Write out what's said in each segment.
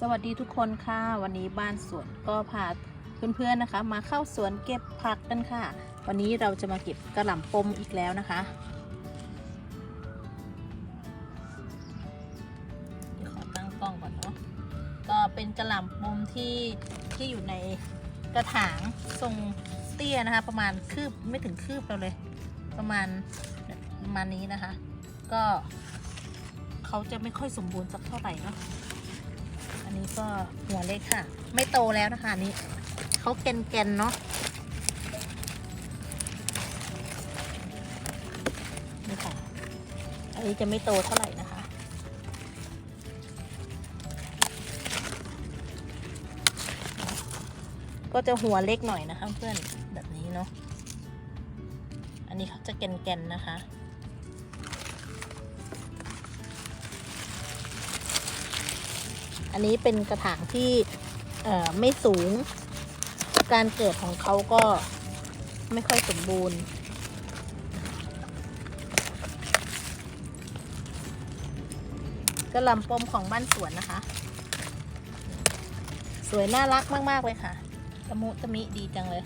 สวัสดีทุกคนค่ะ วันนี้บ้านสวนก็พาเพื่อนๆนะคะ มาเข้าสวนเก็บผักกันค่ะ วันนี้เราจะมาเก็บกระหล่ำปมอีกแล้วนะคะเดี๋ยวขอตั้งกล้องก่อนเนาะก็เป็นกระหล่ำปมที่ที่อยู่ในกระถางทรงเตี้ยนะคะ ประมาณคืบไม่ถึงคืบเราเลย ประมาณประมาณนี้นะคะ ก็เขาจะไม่ค่อยสมบูรณ์สักเท่าไหร่เนาะ นนี้ก็หัวเล็กค่ะ ไม่โตแล้วนะคะอันนี้เขาแกนๆเนาะนี่ค่ะ อันนี้จะไม่โตเท่าไหร่นะคะก็จะหัวเล็กหน่อยนะคะเพื่อนแบบนี้เนาะ อันนี้เขาจะแกนๆนะคะ อันนี้เป็นกระถางที่ไม่สูง การเกิดของเขาก็ไม่ค่อยสมบูรณ์กระลำปมของบ้านสวนนะคะ สวยน่ารักมาก ๆ เลยค่ะตะมุตะมิดีจังเลย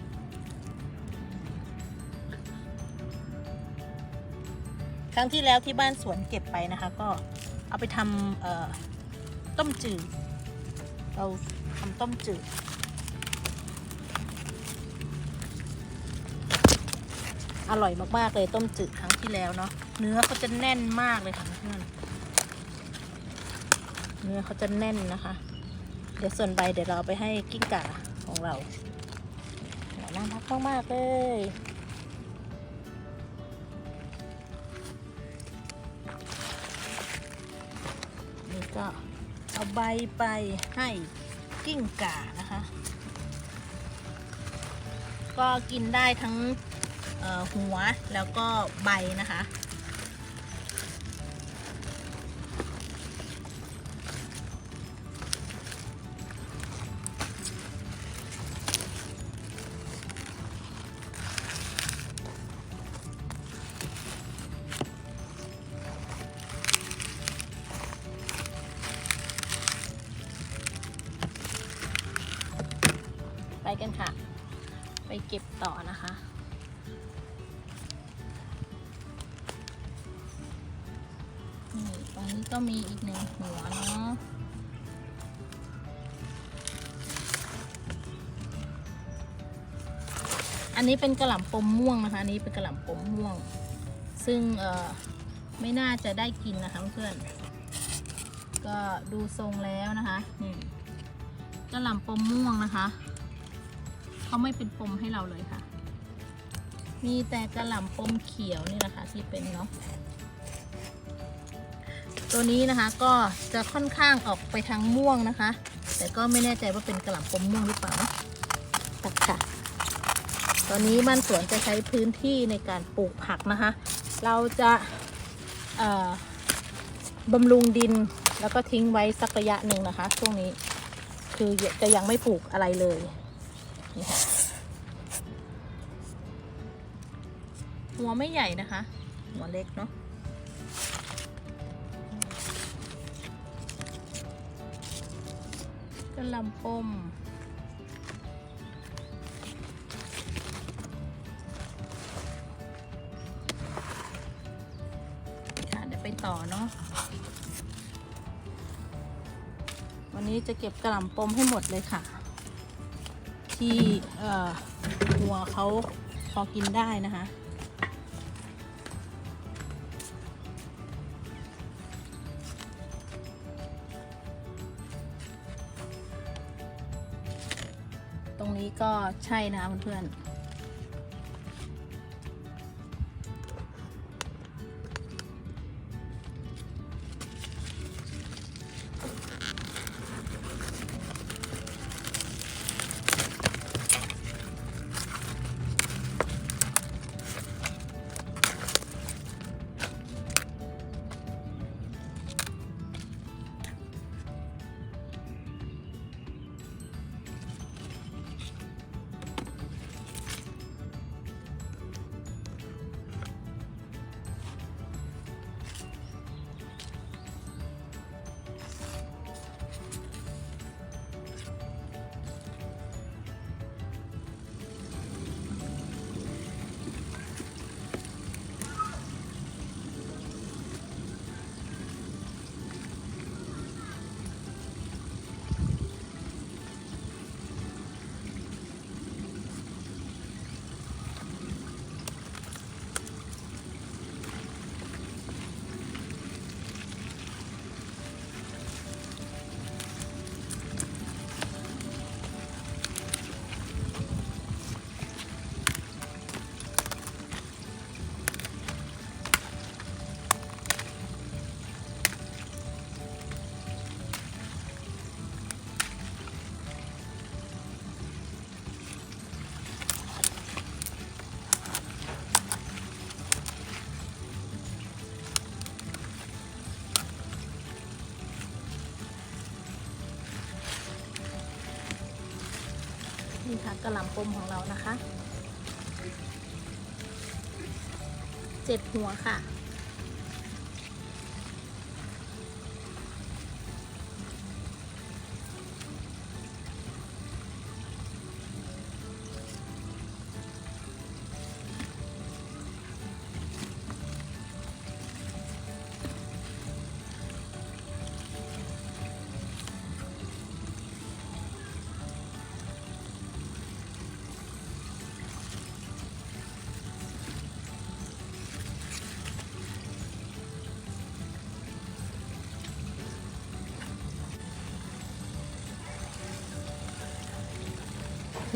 ครั้งที่แล้วที่บ้านสวนเก็บไปนะคะ ก็เอาไปทำ ต้มจืด เราทำต้มจืด อร่อยมากๆเลยต้มจืดครั้งที่แล้วเนาะ เนื้อเขาจะแน่นมากเลยค่ะเพื่อนเนื้อเขาจะแน่นนะคะ เดี๋ยวส่วนใบเดี๋ยวเราเอไปให้กิ้งก่าของเราน่ารักมากๆเลยนี่ก็ เอาใบไปให้กิ้งก่านะคะ ก็กินได้ทั้งหัวแล้วก็ใบนะคะ กันค่ะ ไปเก็บต่อนะคะ นี่ตอนนี้ก็มีอีกหนึ่งหัวเนาะอันนี้เป็นกระหล่ำปมม่วงนะคะอันนี้เป็นกระหล่ำปมม่วง ซึ่งเออไม่น่าจะได้กินนะคะเพื่อน ก็ดูทรงแล้วนะคะนี่กระหล่ำปมม่วงนะคะ เขาไม่เป็นปมให้เราเลยค่ะ มีแต่กระหล่ำปมเขียวนี่แหละค่ะที่เป็นเนาะตัวนี้นะคะก็จะค่อนข้างออกไปทางม่วงนะคะ แต่ก็ไม่แน่ใจว่าเป็นกระหล่ำปมม่วงหรือเปล่าตัดค่ะ ตอนนี้บ้านสวนจะใช้พื้นที่ในการปลูกผักนะคะ เราจะบำรุงดินแล้วก็ทิ้งไว้สักระยะหนึ่งนะคะช่วงนี้คือจะยังไม่ปลูกอะไรเลย หัวไม่ใหญ่นะคะ หัวเล็กเนาะกระลำปมค่ะเดี๋ยวไปต่อเนาะวันนี้จะเก็บกระลำปมให้หมดเลยค่ะ ที่หัวเขาพอกินได้นะคะ ตรงนี้ก็ใช่นะคะเพื่อน นี่ค่ะกระหล่ำปมของเรานะคะ เจ็ดหัวค่ะ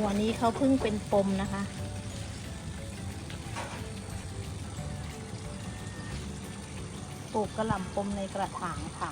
หัวนี้เขาเพิ่งเป็นปมนะคะ ปลูกกระหล่ำปมในกระถางค่ะ